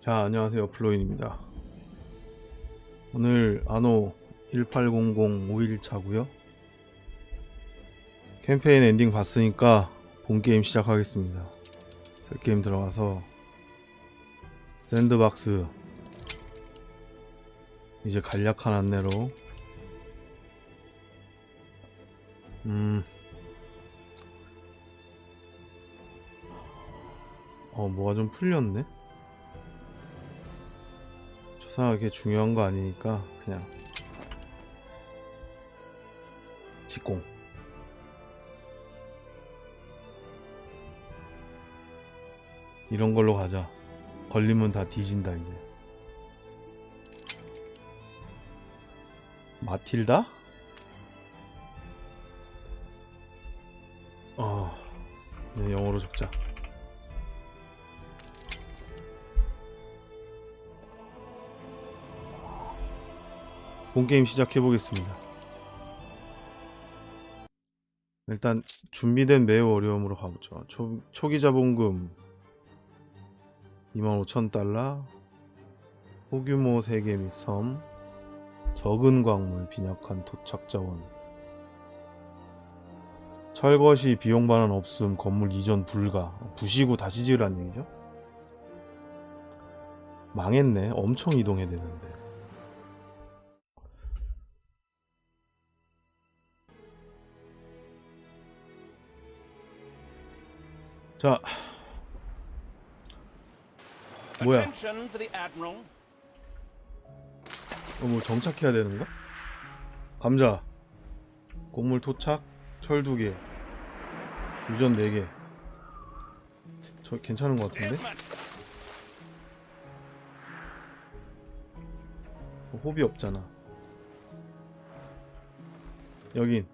자, 안녕하세요. 플로인입니다. 오늘 아노 1800 5일차고요. 캠페인 엔딩 봤으니까 본 게임 시작하겠습니다. 새 게임 들어가서 샌드박스 이제 간략한 안내로 음. 어, 뭐가 좀 풀렸네? 초상하게 중요한 거 아니니까 그냥. 직공. 이런 걸로 가자. 걸리면 다 뒤진다 이제. 마틸다? 어, 네, 영어로 적자 본 게임 시작해 보겠습니다. 일단 준비된 매우 어려움으로 가보죠. 초, 초기 자본금 25,000달러, 소규모 세계 및 섬, 적은 광물, 빈약한 토착 자원, 철거 시 비용 반환 없음, 건물 이전 불가, 부시고 다시 지으란 얘기죠? 망했네. 엄청 이동해야 되는데. 자, 뭐야? Attention for the Admiral. 어, 뭐 정착해야 되는 거? 감자, 곡물 토착, 철두 개, 유전 네 개. 저 괜찮은 것 같은데? 어, 호비 없잖아. 여긴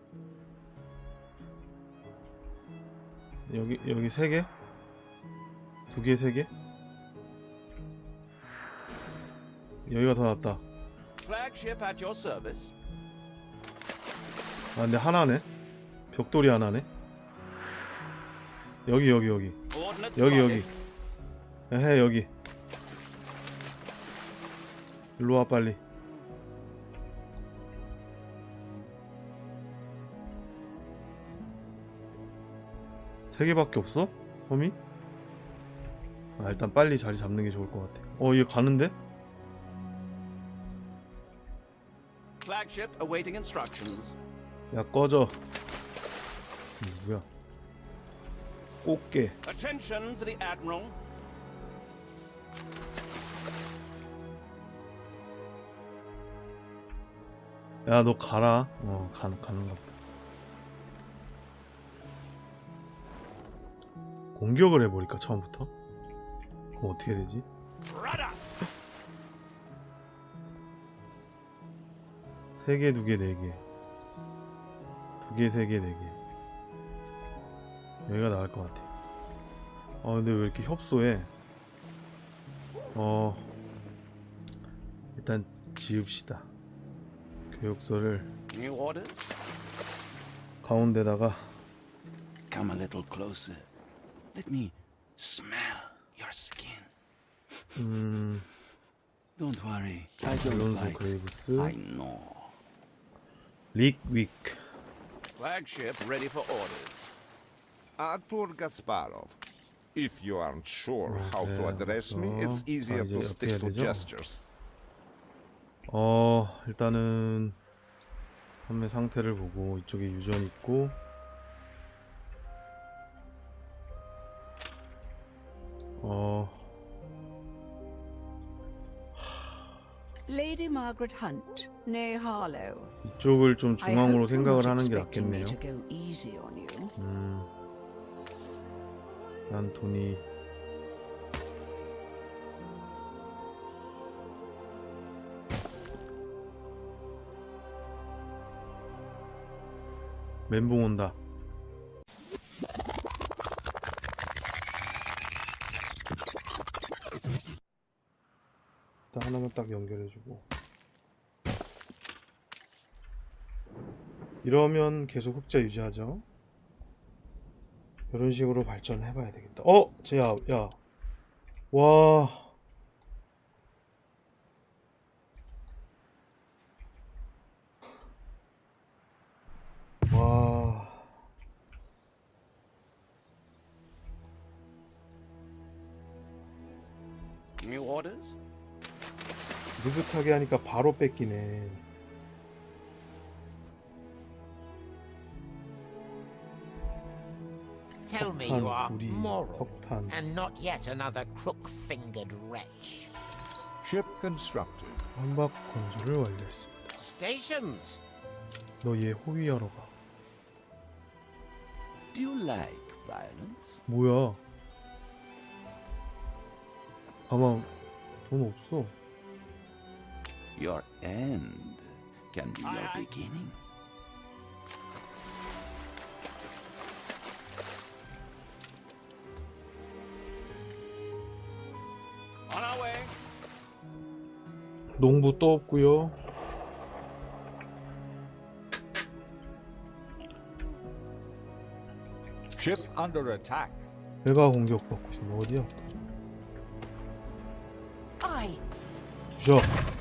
여기 여기 세 개? 두 개, 세 개? 여기가 더 낫다. 아 근데 하나네. 벽돌이 하나네. 여기 여기 여기 여기 여기. 해 여기. 일로 와 빨리. 세 개밖에 없어? 홈이? 아 일단 빨리 자리 잡는 게 좋을 것 같아. 어 얘 가는데? 야 꺼져. 이 누구야? 꽃게. 야 너 가라. 어 가는 가는 것 공격을 해버릴까 처음부터? 그럼 어떻게 되지? 세 개, 두 개, 네 개. 두 개, 세 개, 네 개. 여기가 나을 것 같아. 아 근데 왜 이렇게 협소해? 어 일단 지읍시다. orders. 가운데다가 Come a little closer. Let me smell your skin. 음 Don't worry. I don't 알론소 like. 그레이브스, I know. 릭 윅. Flagship ready for orders. Artur Gasparov. If you aren't sure how to Okay, address me, so, it's easier 이제 to 어떻게 stick 해야 to 되죠? gestures. 어 일단은 판매 상태를 보고 이쪽에 유전 있고 어 Lady Margaret Hunt, nee Harlow. 이쪽을 좀 중앙으로 생각을 하는 게 낫겠네요. to go easy on you. 음, 난 돈이 멘붕 온다. 딱 연결해주고. 이러면 계속 흑자 유지하죠. 이런 식으로 발전해 봐야 되겠다. 어, 쟤야, 야, 와, 와, New orders? 느긋하게 하니까 바로 뺏기네. Tell me 석탄, you are moral 석탄. and not yet another crook-fingered wretch. Ship constructed. 환박 건조를 완료했습니다. Stations. 너얘 호위하러 가. Do you like violence? 뭐야? 가만, 돈 없어. Your end can be your beginning. On our way. 농부 또 없고요. Ship under attack. 배가 공격받고 있어. 어디야? I 부셔.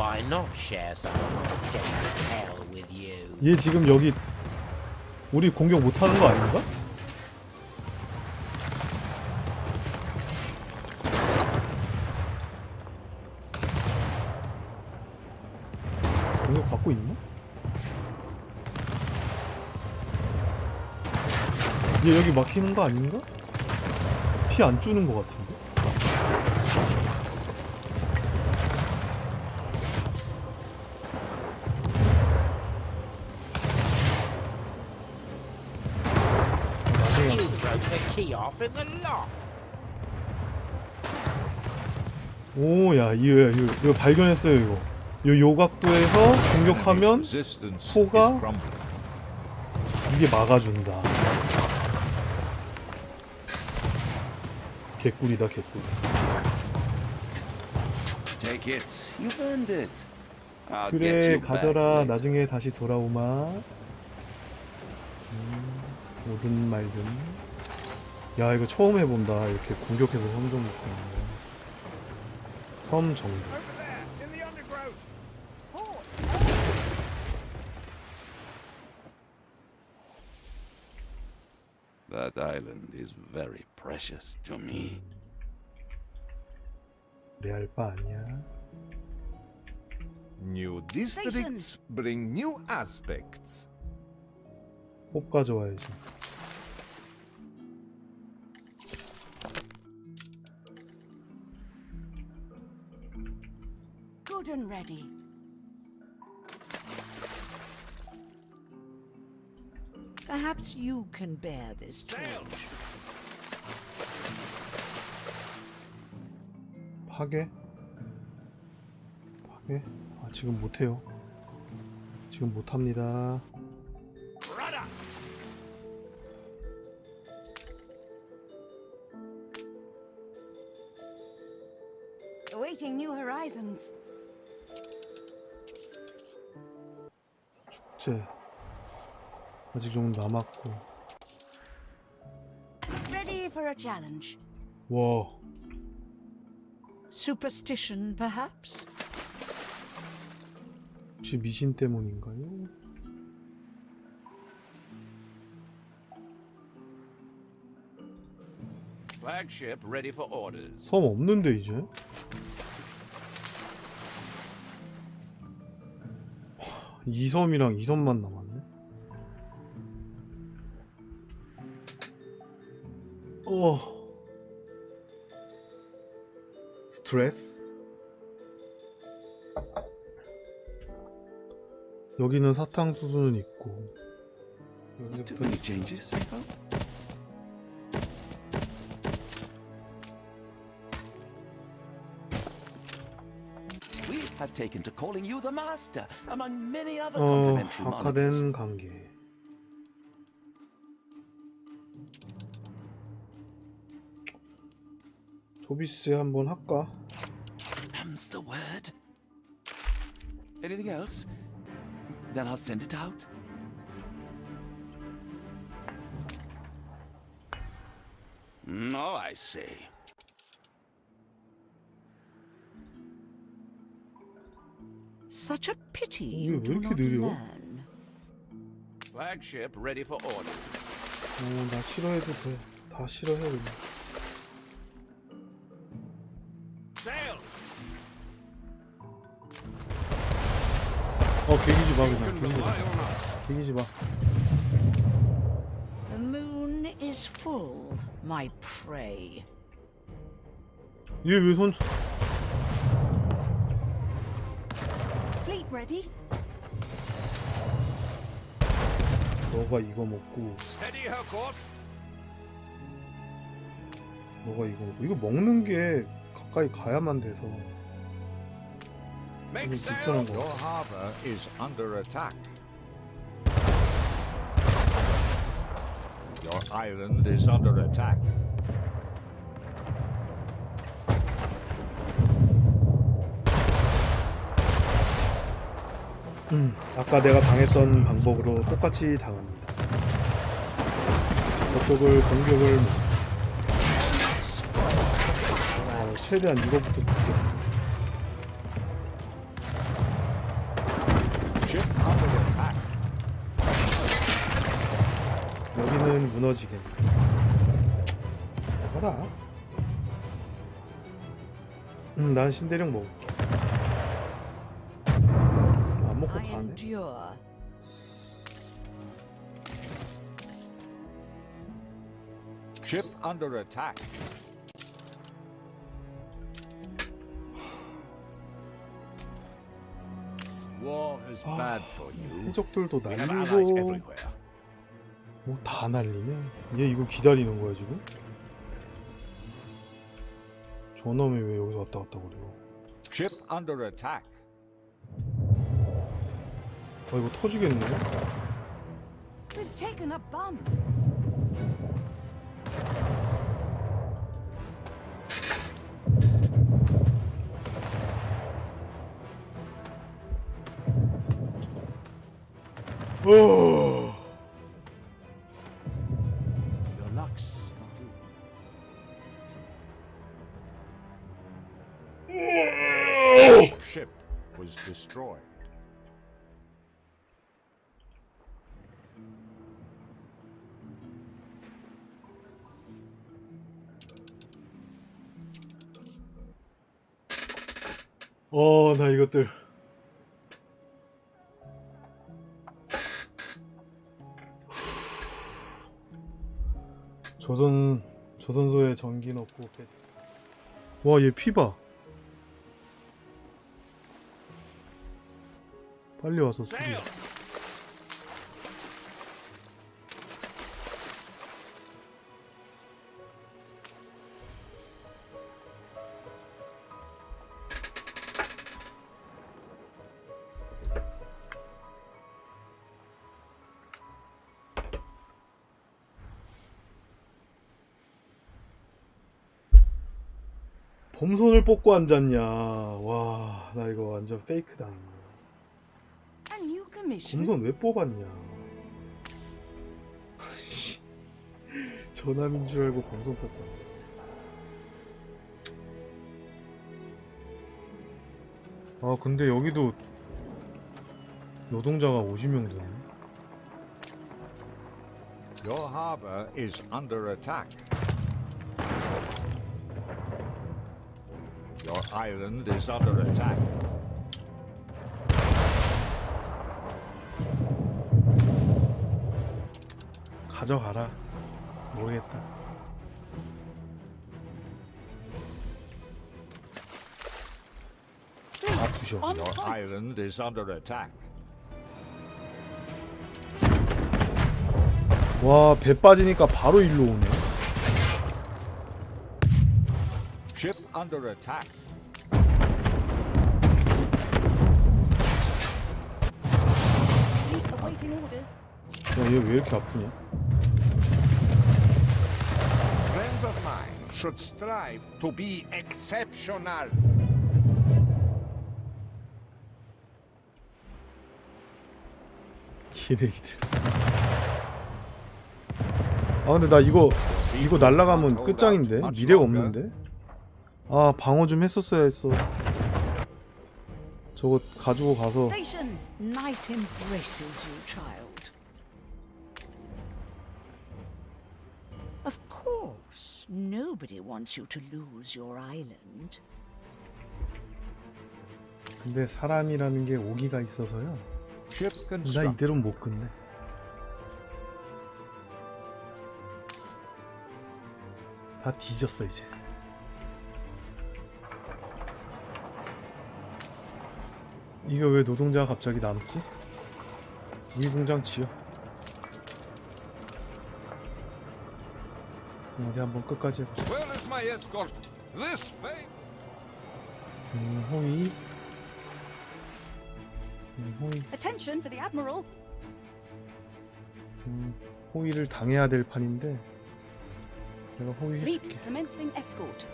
Why not share some hell with you? 얘 지금 여기 우리 공격 못하는 거 아닌가? 공격 받고 있나? 얘 여기 막히는 거 아닌가? 피 안 주는 거 같은데? You broke the key off in the lock. 오, 야, 이거, 이거, 이거 발견했어요, 이거. 요 요 각도에서 공격하면 Resistance 포가-. 이게 막아준다. 개꿀이다, 개꿀. Take it. You've earned it. I'll get 그래, you back 가져라. 나중에 다시 돌아오마. 음, 뭐든 말든. 야, 이거 처음 해본다. 이렇게 공격해서 섬 정복하는 거. 섬 정복. That island is very precious to me. 내 알 바 아니야. New districts bring new aspects. 꼭 가져와야지. good and ready. Perhaps you can bear this charge. 파괴? 파괴? 아, 지금 못해요. 지금 못합니다. 아직 좀 남았고. Ready for a challenge. 와, Superstition, perhaps? 혹시 미신 때문인가요? Flagship ready for orders. 섬 없는데 이제? 하, 이 섬이랑 이 섬만 남 어. 스트레스. 여기는 사탕수수는 있고. Not too 여기서부터 many changes, I hope. We have taken to calling you the master among many other 어, complimentary. 악화된 관계. 소비스에 한번 할까? Them's the word. Anything else? Then I'll send it out. No, I see. Such a pity 왜 you do 이렇게 not 느려? learn. Flagship ready for order. 어, 나 싫어해도 돼. 다 싫어해 그냥. 어 개기지 마 그냥. 개기지 마. 개기지 마. The moon is full, my prey. 얘왜 손? Fleet ready? 너가 이거 먹고 Steady her course. 너가 이거 먹고 이거 먹는 게 가까이 가야만 돼서 Make sail. Your harbor is under attack. Your island is under attack. 아까 내가 당했던 방법으로 똑같이 당합니다. 저쪽을 공격을 못- 어, 최대한 이거부터 죽여. 여기는 무너지겠네. 먹어라. 음, 난 신대령 먹을게. 안 먹고 I 가네. endure. Ship under attack. War is Ah. bad for you. 해적들도 We have allies 날리고 뭐다 날리네. 얘 이거 기다리는 거야 지금? 저놈이 왜 여기서 왔다 갔다 그래요? Ship under attack. 아 이거 터지겠네. We've taken a bump. 오. 이것들. 조선 조선소에 전기 넣고 뺐. 와, 얘 피 봐. 빨리 와서 수리. 봄손을 뽑고 앉았냐. 와, 나 이거 완전 페이크 당했네. A new commission? 봄손 왜 뽑았냐. 씨. 전함인 줄 알고 봄손 뽑고 앉아. 아, 근데 여기도 노동자가 50명 되네. Your harbor is under attack. Island is under attack. 가져가라. 모르겠다. 다 부셔. Your island is under attack. 와, 배 빠지니까 바로 일로 오네. Ship under attack. 얘 왜 이렇게 아프냐? Friends of mine should strive to be exceptional. 기레이들. 아 근데 나 이거 이거 날라가면 끝장인데 미래가 없는데. 아 방어 좀 했었어야 했어. 저거 가지고 가서 Stations! Night embraces you, child. Nobody wants you to lose your island. 근데 사람이라는 게 오기가 있어서요. Ship 나. 이대로는 못 끝내. 다 뒤졌어 이제. 이거 왜 노동자가 갑자기 남지? 이 공장 지어. 어디 한번 끝까지 해보자. Where is my escort? This way. 음, 호위. 음, 호위. Attention for the Admiral. 음, 호위를 당해야 될 판인데 내가 호위 Fleet 해줄게. commencing escort.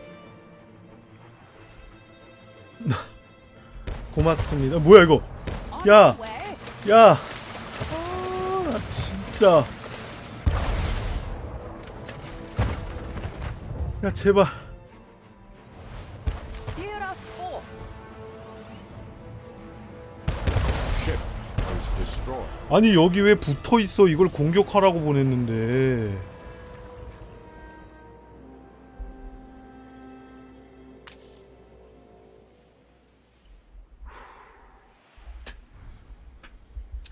고맙습니다. 뭐야 이거? On 야! your way. 야! 아, 나 진짜. 야 제발. Steer us forth. Ship was destroyed. 아니 여기 왜 붙어 있어? 이걸 공격하라고 보냈는데.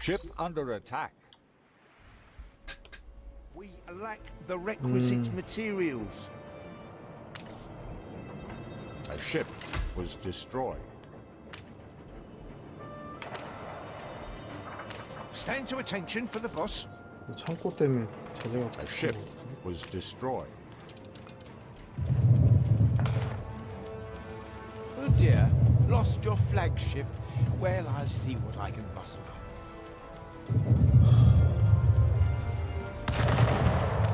Ship under attack. We lack the requisite Hmm. materials. A ship was destroyed. Stand to attention for the boss. 창고 때문에 자제가 A ship was destroyed. Oh dear, lost your flagship. Well, I'll see what I can rustle up.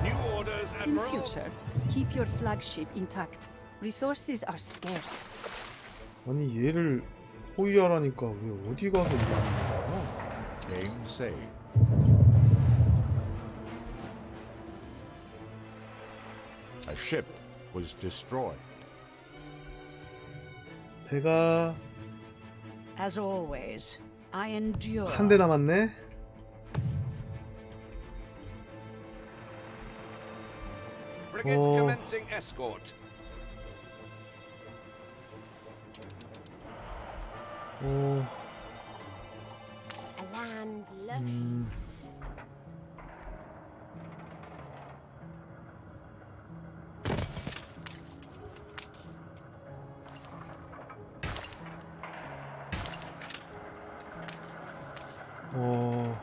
New orders, In future, keep your flagship intact. Resources are scarce. 아니 얘를 호위하라니까 왜 어디 가서 이러는 거야? Game saved. A ship was destroyed. 배가 As always, I endure. 한 대 남았네. Frigate Oh. commencing escort. 어, A land lush. 음, 어,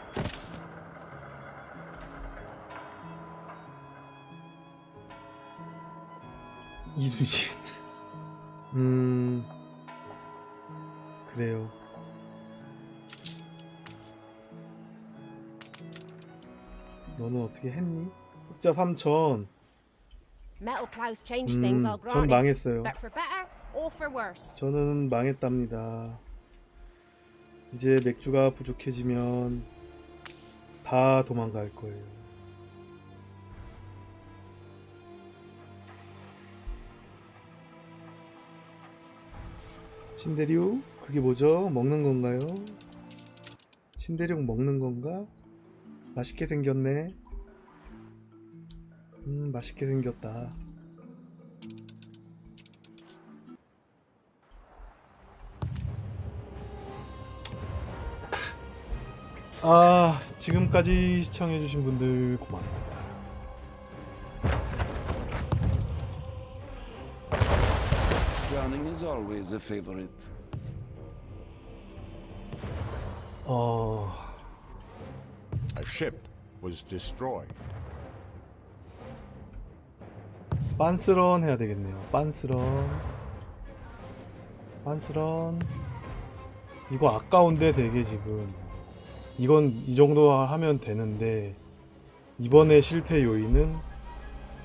이순신. 음, 그래요. 너는 어떻게 했니? 흑자 3천. Metal plows change things, 음, 전 it. 망했어요. But for better or for worse. 저는 망했답니다. 이제 맥주가 부족해지면 다 도망갈 거예요. 신대륙? 그게 뭐죠? 먹는 건가요? 신대륙 먹는 건가? 맛있게 생겼네. 음, 맛있게 생겼다. 아, 지금까지 시청해주신 분들 고맙습니다. Drowning is always a favorite. 어, A ship was destroyed. 빤스런 해야 되겠네요. 빤스런. 빤스런. 이거 아까운데 되게 지금. 이건 이 정도 하면 되는데, 이번에 실패 요인은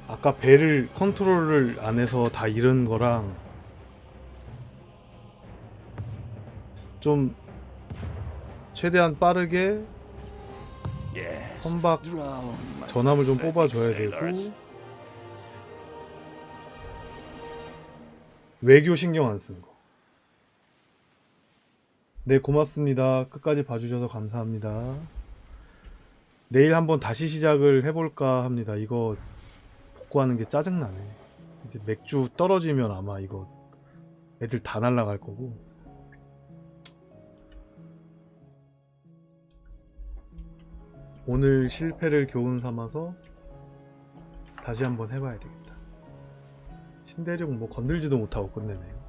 아까 배를 컨트롤을 안 해서 다 잃은 거랑 좀 최대한 빠르게 Yes. 선박 전함을 좀 뽑아줘야 되고. 외교 신경 안 쓰는 거. 네, 고맙습니다. 끝까지 봐주셔서 감사합니다. 내일 한번 다시 시작을 해볼까 합니다. 이거 복구하는 게 짜증나네. 이제 맥주 떨어지면 아마 이거 애들 다 날라갈 거고. 오늘 실패를 교훈 삼아서 다시 한번 해봐야 되겠다. 신대륙 뭐 건들지도 못하고 끝내네.